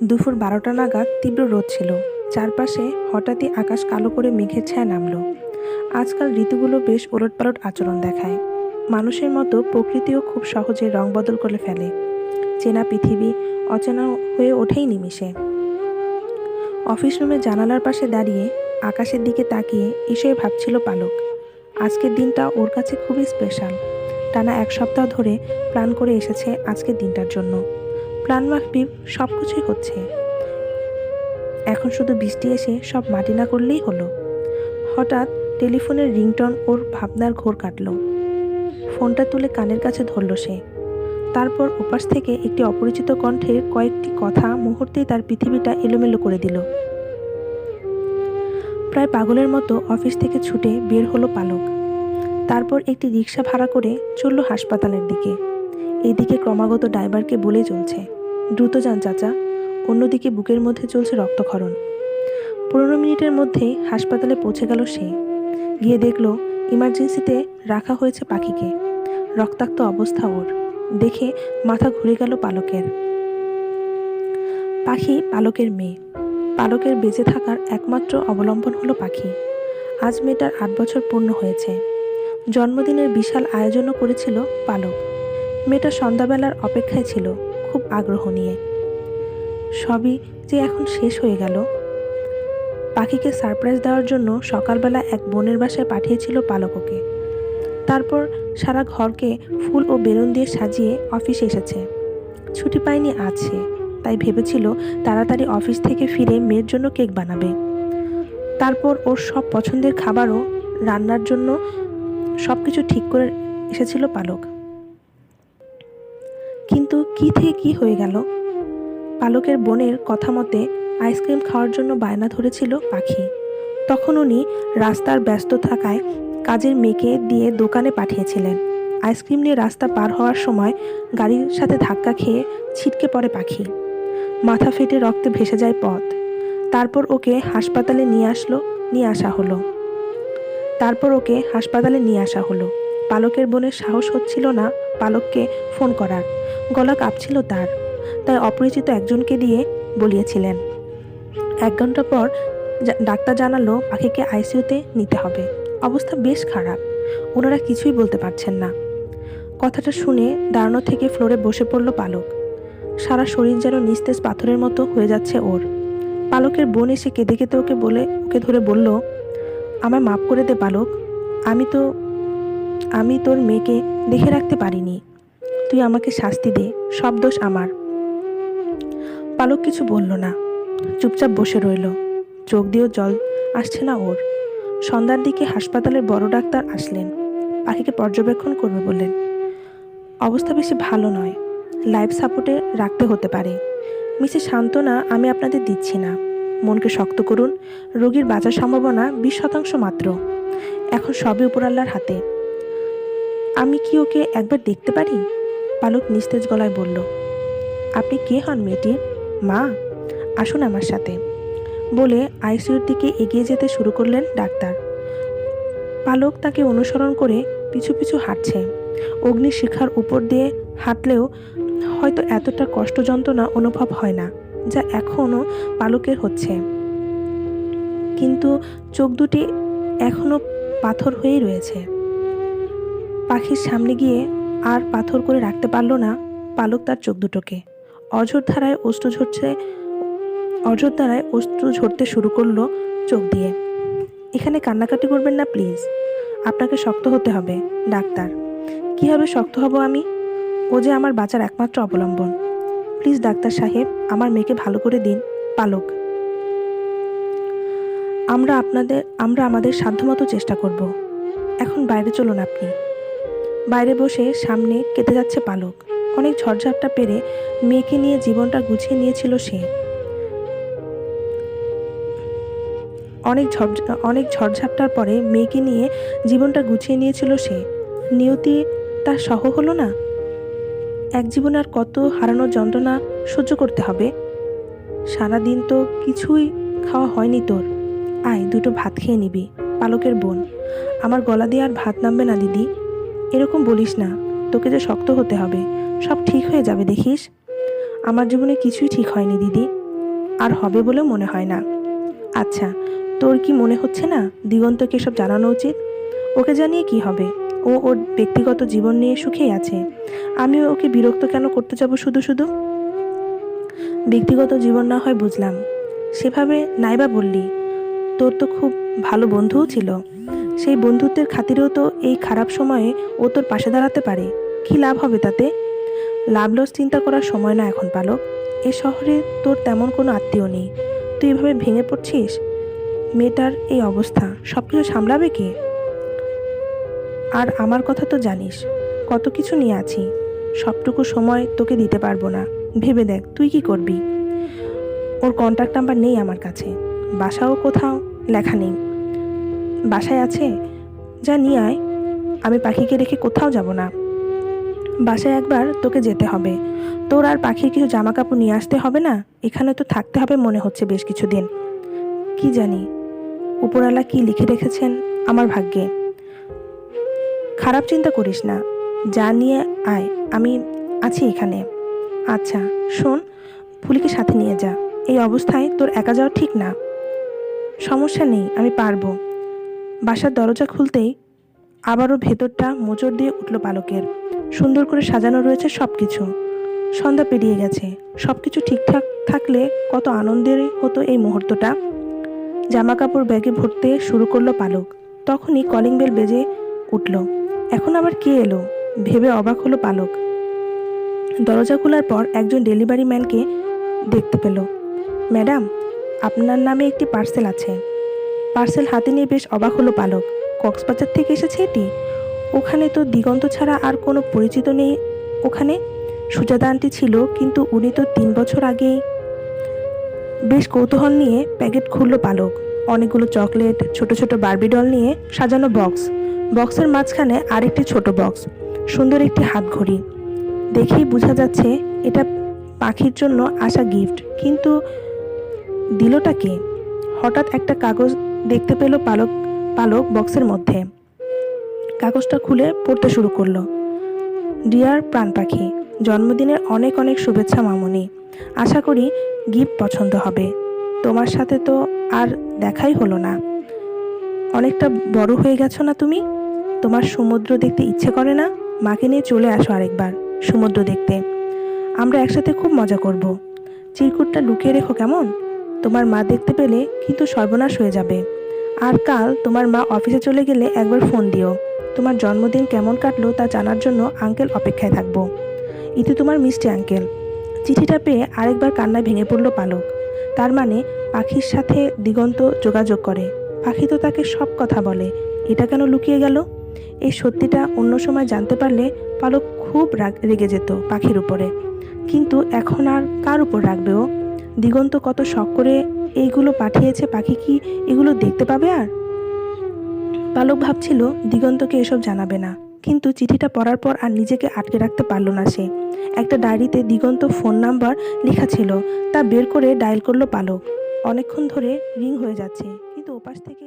দুপুর বারোটা নাগাদ তীব্র রোদ ছিল। চারপাশে হঠাৎই আকাশ কালো করে মেঘের ছায়া নামলো। আজকাল ঋতুগুলো বেশ ওলটপালট আচরণ দেখায়। মানুষের মতো প্রকৃতিও খুব সহজে রং বদল করে ফেলে। চেনা পৃথিবী অচেনা হয়ে ওঠেই নিমিষে। অফিস রুমে জানালার পাশে দাঁড়িয়ে আকাশের দিকে তাকিয়ে এসেই ভাবছিল পালক, আজকের দিনটা ওর কাছে খুবই স্পেশাল। টানা এক সপ্তাহ ধরে প্ল্যান করে এসেছে আজকের দিনটার জন্য। প্ল্যান মাফিক সব কিছুই হচ্ছে। এখন শুধু বৃষ্টি এসে সব মাটি না করলেই হলো। হঠাৎ টেলিফোনের রিংটন ওর ভাবনার ঘোর কাটল। ফোনটা তুলে কানের কাছে ধরল সে। তারপর উপাস থেকে একটি অপরিচিত কণ্ঠের কয়েকটি কথা মুহূর্তেই তার পৃথিবীটা এলোমেলো করে দিল। প্রায় পাগলের মতো অফিস থেকে ছুটে বের হলো পালক। তারপর একটি রিক্সা ভাড়া করে চলল হাসপাতালের দিকে। এদিকে ক্রমাগত ড্রাইভারকে বলে চলছে দ্রুত যান, চাচা। অন্যদিকে বুকের মধ্যে চলছে রক্তক্ষরণ। পনেরো মিনিটের মধ্যেই হাসপাতালে পৌঁছে গেল সে। গিয়ে দেখল, ইমার্জেন্সিতে রাখা হয়েছে পাখিকে। রক্তাক্ত অবস্থা ওর। দেখে মাথা ঘুরে গেল পালকের। পাখি পালকের মেয়ে। পালকের বেঁচে থাকার একমাত্র অবলম্বন হলো পাখি। আজ মেয়েটার আট বছর পূর্ণ হয়েছে। জন্মদিনের বিশাল আয়োজনও করেছিল পালক। মেয়েটা সন্ধ্যাবেলার অপেক্ষায় ছিল। খুব আগ্রহ নিয়ে। সবই যে এখন শেষ হয়ে গেল। পাখিকে সারপ্রাইজ দেওয়ার জন্য সকালবেলা এক বোনের বাসায় পাঠিয়েছিল পালককে। তারপর সারা ঘরকে ফুল ও বেলুন দিয়ে সাজিয়ে অফিসে এসেছে। ছুটি পায়নি আছে তাই ভেবেছিল তাড়াতাড়ি অফিস থেকে ফিরে মেয়ের জন্য কেক বানাবে। তারপর ওর সব পছন্দের খাবারও রান্নার জন্য সব কিছু ঠিক করে এসেছিল পালক। কিন্তু কি থেকে কি হয়ে গেল? পালকের বোনের কথা মতে আইসক্রিম খাওয়ার জন্য বায়না ধরেছিল পাখি। তখন উনি রাস্তার ব্যস্ত থাকায় কাজের মেয়েকে দিয়ে দোকানে পাঠিয়েছিলেন। আইসক্রিম নিয়ে রাস্তা পার হওয়ার সময় গাড়ির সাথে ধাক্কা খেয়ে ছিটকে পড়ে পাখি। মাথা ফেটে রক্তে ভেসে যায় পথ। তারপর ওকে হাসপাতালে নিয়ে আসলো, নিয়ে আসা হলো। তারপর ওকে হাসপাতালে নিয়ে আসা হলো। পালকের বোনের সাহস হচ্ছিল না পালককে ফোন করার। গলা কাঁপছিল তার। তাই অপরিচিত একজনকে দিয়ে বলিয়েছিলেন, এক ঘণ্টা পর ডাক্তার জানালো পাখিকে আইসিইউতে নিতে হবে। অবস্থা বেশ খারাপ। ওনারা কিছুই বলতে পারছেন না। কথাটা শুনে দাঁড়ানো থেকে ফ্লোরে বসে পড়ল পালক। সারা শরীর যেন নিস্তেজ পাথরের মতো হয়ে যাচ্ছে ওর। পালকের বোন এসে কেঁদে কেঁদে ওকে বলে, ওকে ধরে বলল, আমায় মাফ করে দে পালক। আমি তো, আমি তোর মেয়েকে দেখে রাখতে পারিনি। তুই আমাকে শাস্তি দে, সব দোষ আমার। পালক কিছু বলল না, চুপচাপ বসে রইল। চোখ দিয়েও জল আসছে না ওর। সন্ধ্যার দিকে হাসপাতালের বড় ডাক্তার আসলেন, পাখিকে পর্যবেক্ষণ করবে বললেন। অবস্থা বেশি ভালো নয়, লাইফ সাপোর্টে রাখতে হতে পারে। মিসে সান্ত্বনা আমি আপনাদের দিচ্ছি না। মনকে শক্ত করুন, রোগীর বাঁচার সম্ভাবনা বিশ শতাংশ মাত্র। এখন সবই উপরাল্লার হাতে। আমি কি ওকে একবার দেখতে পারি? পালক নিস্তেজ গলায় বলল, আপনি কে হন মেয়েটি? মা? আসুন আমার সাথে। বলে আইসিইউর দিকে এগিয়ে যেতে শুরু করলেন ডাক্তার। পালক তাকে অনুসরণ করে পিছু পিছু হাঁটছে। অগ্নিশিখার উপর দিয়ে হাঁটলেও হয়তো এতটা কষ্ট যন্ত্রণা অনুভব হয় না, যা এখনও পালকের হচ্ছে। কিন্তু চোখ দুটি এখনও পাথর হয়েই রয়েছে। পাখির সামনে গিয়ে আর পাথর করে রাখতে পারল না পালক তার চোখ দুটোকে। অঝোর ধারায় অস্ত্র ঝরছে, অঝোর ধারায় অস্ত্র ঝরতে শুরু করল চোখ দিয়ে। এখানে কান্নাকাটি করবেন না, প্লিজ। আপনাকে শক্ত হতে হবে, ডাক্তার। কীভাবে শক্ত হব আমি? ও যে আমার বাঁচার একমাত্র অবলম্বন। প্লিজ, ডাক্তার সাহেব, আমার মেয়েকে ভালো করে দিন, পালক। আমরা আপনাদের, আমরা আমাদের সাধ্যমতো চেষ্টা করব। এখন বাইরে চলুন আপনি। বাইরে বসে সামনে কেটে যাচ্ছে পালক। অনেক ঝড়ঝাপটা পেরে মেয়েকে নিয়ে জীবনটা গুছিয়ে নিয়েছিল সে। অনেক ঝড় অনেক ঝড়ঝাপটার পরে মেয়েকে নিয়ে জীবনটা গুছিয়ে নিয়েছিল সে। নিয়তি তার সহ হলো না? এক জীবনে আর কত হারানোর যন্ত্রণা সহ্য করতে হবে? সারাদিন তো কিছুই খাওয়া হয়নি তোর। আয়, দুটো ভাত খেয়ে নিবি, পালকের বোন। আমার গলা দিয়ে আর ভাত নামবে না, দিদি। এরকম বলিস না, তোকে যে শক্ত হতে হবে, সব ঠিক হয়ে যাবে, দেখিস। আমার জীবনে কিছুই ঠিক হয়নি, দিদি। আর হবে বলে মনে হয় না। আচ্ছা তোর কি মনে হচ্ছে না দিগন্তকে এসব জানানো উচিত? ওকে জানিয়ে কি হবে? ও ওর ব্যক্তিগত জীবন নিয়ে সুখেই আছে। আমি ওকে বিরক্ত কেন করতে যাব শুধু শুধু? ব্যক্তিগত জীবন না হয় বুঝলাম। সেভাবে নাইবা বললি, তোর তো খুব ভালো বন্ধুও ছিল। সেই বন্ধুত্বের খাতিরেও তো এই খারাপ সময়ে ও তোর পাশে দাঁড়াতে পারে। কি লাভ হবে তাতে? লাভ লস চিন্তা করার সময় না এখন, পালক। এ শহরে তোর তেমন কোনো আত্মীয় নেই। তুই এভাবে ভেঙে পড়ছিস? মেয়েটার এই অবস্থা সব কিছু সামলাবে কে? আর আমার কথা তো জানিস, কত কিছু নিয়ে আছি। সবটুকু সময় তোকে দিতে পারব না। ভেবে দেখ, তুই কি করবি? ওর কন্ট্যাক্ট নাম্বার নেই আমার কাছে। বাসাও কোথাও লেখা নেই। বাসায় আছে? যা নিয়ে আয়। আমি পাখিকে রেখে কোথাও যাব না। বাসায় একবার তোকে যেতে হবে। তোর আর পাখির কিছু জামা কাপড় নিয়ে আসতে হবে না? এখানে তো থাকতে হবে মনে হচ্ছে বেশ কিছুদিন। কি জানি? উপরওয়ালা কি লিখে রেখেছেন আমার ভাগ্যে। খারাপ চিন্তা করিস না। যা নিয়ে আয়। আমি আছি এখানে। আচ্ছা শোন, ফুলিকে সাথে নিয়ে যা। এই অবস্থায় তোর একা যাওয়া ঠিক না। সমস্যা নেই, আমি পারব। বাসার দরজা খুলতেই আবারও ভেতরটা মোচড় দিয়ে উঠল পালকের। সুন্দর করে সাজানো রয়েছে সব কিছু সন্ধ্যা পেরিয়ে গেছে। সব কিছু ঠিকঠাক থাকলে কত আনন্দের হতো এই মুহূর্তটা। জামা কাপড় ব্যাগে ভরতে শুরু করল পালক। তখনই কলিং বেল বেজে উঠল। এখন আবার কে এলো? ভেবে অবাক হলো পালক। দরজা খোলার পর একজন ডেলিভারি ম্যানকে দেখতে পেল। ম্যাডাম, আপনার নামে একটি পার্সেল আছে। পার্সেল হাতে নিয়ে বেশ অবাক হলো পালক কক্সবাজার থেকে এসেছে এটি? ওখানে তো দিগন্ত ছাড়া আর কোনো পরিচিত নেই ওখানে? সুজাতা আন্টি ছিল, কিন্তু উনি তো তিন বছর আগেই বেশ কৌতূহল নিয়ে প্যাকেট খুললো পালক অনেকগুলো চকলেট, ছোট ছোট বার্বি ডল নিয়ে সাজানো বক্স। বক্সের মাঝখানে আরেকটি ছোট বক্স, সুন্দর একটি হাত ঘড়ি দেখেই বোঝা যাচ্ছে এটা পাখির জন্য আসা গিফট, কিন্তু দিলটা কে? হঠাৎ একটা কাগজ দেখতে পেল পালক পালক বক্সের মধ্যে। কাগজটা খুলে পড়তে শুরু করল। ডিয়ার প্রাণ পাখি, জন্মদিনের অনেক অনেক শুভেচ্ছা মামনি। আশা করি গিফট পছন্দ হবে। তোমার সাথে তো আর দেখাই হলো না। অনেকটা বড় হয়ে গেছো না তুমি? তোমার সমুদ্র দেখতে ইচ্ছে করে না? মাকে নিয়ে চলে আসো আরেকবার, সমুদ্র দেখতে। আমরা একসাথে খুব মজা করব। চিরকুটটা লুকিয়ে রেখো কেমন? তোমার মা দেখতে পেলে কিন্তু সর্বনাশ হয়ে যাবে। আর কাল তোমার মা অফিসে চলে গেলে একবার ফোন দিও। তোমার জন্মদিন কেমন কাটলো তা জানার জন্য আঙ্কেল অপেক্ষায় থাকব। ইতি তোমার মিষ্টি আঙ্কেল। চিঠিটা পেয়ে আরেকবার কান্নায় ভেঙে পড়ল পালক। তার মানে পাখির সাথে দিগন্ত যোগাযোগ করে। পাখি তো তাকে সব কথা বলে। এটা কেন লুকিয়ে গেল? এই সত্যিটা অন্য সময় জানতে পারলে পালক খুব রাগ রেগে যেত পাখির উপরে। কিন্তু এখন আর কার উপর রাখবে ও? দিগন্ত কত শখ করে এইগুলো পাঠিয়েছে পাখি কি এগুলো দেখতে পাবে আর? পালক ভাবছিল দিগন্তকে এসব জানাবে না, কিন্তু চিঠিটা পড়ার পর আর নিজেকে আটকে রাখতে পারল না সে। একটা ডায়েরিতে দিগন্ত ফোন নাম্বার লেখা ছিল, তা বের করে ডায়াল করল পালক অনেকক্ষণ ধরে রিং হয়ে যাচ্ছে, কিন্তু ওপাশ থেকে